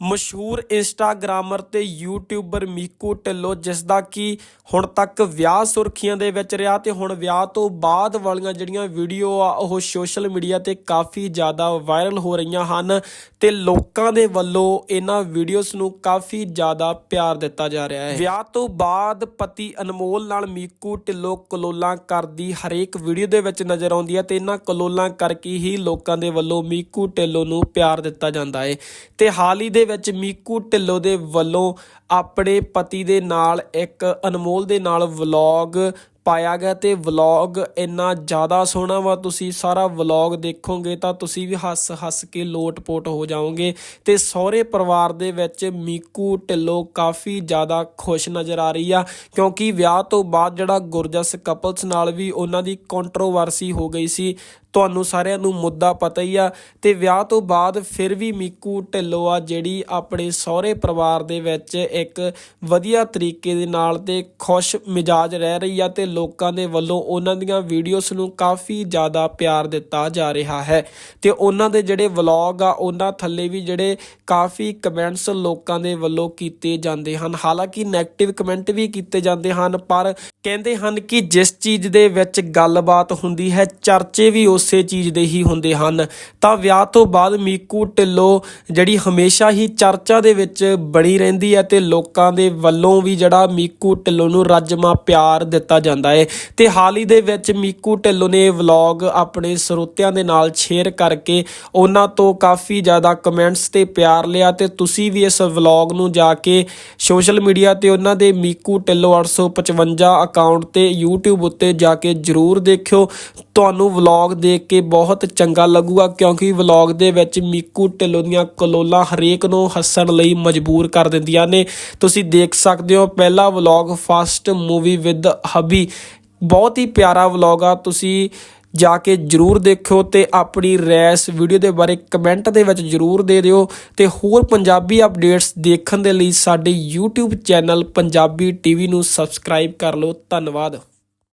ਮਸ਼ਹੂਰ ਇੰਸਟਾਗ੍ਰਾਮਰ ਤੇ ਯੂਟਿਊਬਰ ਮੀਕੂ ਢਿੱਲੋਂ ਜਿਸ ਦਾ ਕਿ ਹੁਣ ਤੱਕ ਵਿਆਹ ਸੁਰਖੀਆਂ ਦੇ ਵਿੱਚ ਰਿਹਾ ਤੇ ਹੁਣ ਵਿਆਹ ਤੋਂ ਬਾਅਦ ਵਾਲੀਆਂ ਜਿਹੜੀਆਂ ਵੀਡੀਓ ਆ, ਉਹ ਸੋਸ਼ਲ ਮੀਡੀਆ ਤੇ ਕਾਫੀ ਜ਼ਿਆਦਾ ਵਾਇਰਲ ਹੋ ਰਹੀਆਂ ਹਨ ਤੇ ਲੋਕਾਂ ਦੇ ਵੱਲੋਂ ਇਹਨਾਂ ਵੀਡੀਓਜ਼ ਨੂੰ ਕਾਫੀ ਜ਼ਿਆਦਾ ਪਿਆਰ ਦਿੱਤਾ ਜਾ ਰਿਹਾ ਹੈ। ਵਿਆਹ ਤੋਂ ਬਾਅਦ ਪਤੀ ਅਨਮੋਲ ਨਾਲ ਮੀਕੂ ਢਿੱਲੋਂ ਕਲੋਲਾਂ ਕਰਦੀ ਹਰੇਕ ਵੀਡੀਓ ਦੇ ਵਿੱਚ ਨਜ਼ਰ ਆਉਂਦੀ ਹੈ ਤੇ ਇਹਨਾਂ ਕਲੋਲਾਂ ਕਰਕੇ ਹੀ ਲੋਕਾਂ ਦੇ ਵੱਲੋਂ ਮੀਕੂ ਢਿੱਲੋਂ ਨੂੰ ਪਿਆਰ ਦਿੱਤਾ ਜਾਂਦਾ ਹੈ। ਤੇ ਹਾਲ ਹੀ ਦੇ ਵਿੱਚ ਮੀਕੂ ਢਿੱਲੋਂ ਦੇ ਵੱਲੋਂ ਆਪਣੇ ਪਤੀ ਦੇ ਨਾਲ ਇੱਕ ਅਨਮੋਲ ਦੇ ਨਾਲ ਵਲੌਗ ਪਾਇਆ ਗਿਆ ਤੇ ਵਲੌਗ ਇੰਨਾ ਜ਼ਿਆਦਾ ਸੋਹਣਾ ਵਾ। ਤੁਸੀਂ ਸਾਰਾ ਵਲੌਗ ਦੇਖੋਗੇ ਤਾਂ ਤੁਸੀਂ ਵੀ ਹੱਸ ਹੱਸ ਕੇ ਲੋਟ-ਪੋਟ ਹੋ ਜਾਓਗੇ ਤੇ ਸਹੁਰੇ ਪਰਿਵਾਰ ਦੇ ਵਿੱਚ ਮੀਕੂ ਢਿੱਲੋਂ ਕਾਫੀ ਜ਼ਿਆਦਾ ਖੁਸ਼ ਨਜ਼ਰ ਆ ਰਹੀ ਆ, ਕਿਉਂਕਿ ਵਿਆਹ ਤੋਂ ਬਾਅਦ ਜਿਹੜਾ ਗੁਰਜਸ ਕਪਲਸ ਨਾਲ ਵੀ ਉਹਨਾਂ ਦੀ ਕੰਟਰੋਵਰਸੀ ਹੋ ਗਈ ਸੀ, ਤੁਹਾਨੂੰ ਸਾਰਿਆਂ ਨੂੰ ਮੁੱਦਾ ਪਤਾ ਹੀ ਆ। ਤੇ ਵਿਆਹ ਤੋਂ ਬਾਅਦ ਫਿਰ ਵੀ ਮੀਕੂ ਢਿੱਲੋਂ ਆ ਜਿਹੜੀ ਆਪਣੇ ਸਹੁਰੇ ਪਰਿਵਾਰ ਦੇ ਵਿੱਚ ਇੱਕ ਵਧੀਆ ਤਰੀਕੇ ਦੇ ਨਾਲ ਤੇ ਖੁਸ਼ ਮਿਜਾਜ ਰਹਿ ਰਹੀ ਆ ਤੇ ਲੋਕਾਂ ਦੇ ਵੱਲੋਂ ਉਹਨਾਂ ਦੀਆਂ ਵੀਡੀਓਜ਼ ਨੂੰ ਕਾਫੀ ਜ਼ਿਆਦਾ ਪਿਆਰ ਦਿੱਤਾ ਜਾ ਰਿਹਾ ਹੈ। ਤੇ ਉਹਨਾਂ ਦੇ ਜਿਹੜੇ ਵਲੌਗ ਆ, ਉਹਨਾਂ ਥੱਲੇ ਵੀ ਜਿਹੜੇ ਕਾਫੀ ਕਮੈਂਟਸ ਲੋਕਾਂ ਦੇ ਵੱਲੋਂ ਕੀਤੇ ਜਾਂਦੇ ਹਨ। ਹਾਲਾਂਕਿ 네ਗੇਟਿਵ ਕਮੈਂਟ ਵੀ ਕੀਤੇ ਜਾਂਦੇ ਹਨ, ਪਰ ਕਹਿੰਦੇ ਹਨ ਕਿ ਜਿਸ ਚੀਜ਼ ਦੇ ਵਿੱਚ ਗੱਲਬਾਤ ਹੁੰਦੀ ਹੈ, ਚਰਚੇ ਵੀ ਉਸੇ ਚੀਜ਼ ਦੇ ਹੀ ਹੁੰਦੇ ਹਨ। ਤਾਂ ਵਿਆਹ ਤੋਂ ਬਾਅਦ ਮੀਕੂ ਢਿੱਲੋਂ ਜਿਹੜੀ ਹਮੇਸ਼ਾ ਹੀ ਚਰਚਾ ਦੇ ਵਿੱਚ ਬਣੀ ਰਹਿੰਦੀ ਹੈ ਤੇ ਲੋਕਾਂ ਦੇ ਵੱਲੋਂ ਵੀ ਜਿਹੜਾ ਮੀਕੂ ਢਿੱਲੋਂ ਨੂੰ ਰੱਜਮਾ ਪਿਆਰ ਦਿੱਤਾ ਜਾਂਦਾ ਹੈ ਤੇ ਹਾਲ ਹੀ ਦੇ ਵਿੱਚ ਮੀਕੂ ਢਿੱਲੋਂ ਨੇ ਇਹ ਵਲੌਗ ਆਪਣੇ ਸਰੋਤਿਆਂ ਦੇ ਨਾਲ ਸ਼ੇਅਰ ਕਰਕੇ ਉਹਨਾਂ ਤੋਂ ਕਾਫੀ ਜ਼ਿਆਦਾ ਕਮੈਂਟਸ ਤੇ ਪਿਆਰ ਲਿਆ ਤੇ ਤੁਸੀਂ ਵੀ ਇਸ ਵਲੌਗ ਨੂੰ ਜਾ ਕੇ ਸੋਸ਼ਲ ਮੀਡੀਆ ਤੇ ਉਹਨਾਂ ਦੇ ਮੀਕੂ ਢਿੱਲੋਂ 855 ਅਕਾਊਂਟ ਤੇ YouTube ਉੱਤੇ ਜਾ ਕੇ ਜਰੂਰ ਦੇਖਿਓ। ਤੁਹਾਨੂੰ ਵਲੌਗ ਦੇਖ ਕੇ ਬਹੁਤ ਚੰਗਾ ਲੱਗੂਗਾ ਕਿਉਂਕਿ ਵਲੌਗ ਦੇ ਵਿੱਚ ਮੀਕੂ ਢਿੱਲੋਂ ਦੀਆਂ ਕਲੋਲਾਂ ਹਰੇਕ ਨੂੰ ਹੱਸਣ ਲਈ ਮਜਬੂਰ ਕਰ ਦਿੰਦੀਆਂ ਨੇ। ਤੁਸੀਂ ਦੇਖ ਸਕਦੇ ਹੋ, ਪਹਿਲਾ vlog first movie with hubby ਬਹੁਤ ਹੀ ਪਿਆਰਾ ਵਲੌਗ ਆ, ਤੁਸੀਂ ਜਾ ਕੇ ਜਰੂਰ ਦੇਖਿਓ ਤੇ ਆਪਣੀ ਰੈਸ ਵੀਡੀਓ ਦੇ ਬਾਰੇ ਕਮੈਂਟ ਦੇ ਵਿੱਚ ਜਰੂਰ ਦੇ ਦਿਓ ਤੇ ਹੋਰ ਪੰਜਾਬੀ ਅਪਡੇਟਸ ਦੇਖਣ ਦੇ ਲਈ ਸਾਡੇ YouTube ਚੈਨਲ ਪੰਜਾਬੀ ਟੀਵੀ ਨੂੰ ਸਬਸਕ੍ਰਾਈਬ ਕਰ ਲਓ। ਧੰਨਵਾਦ।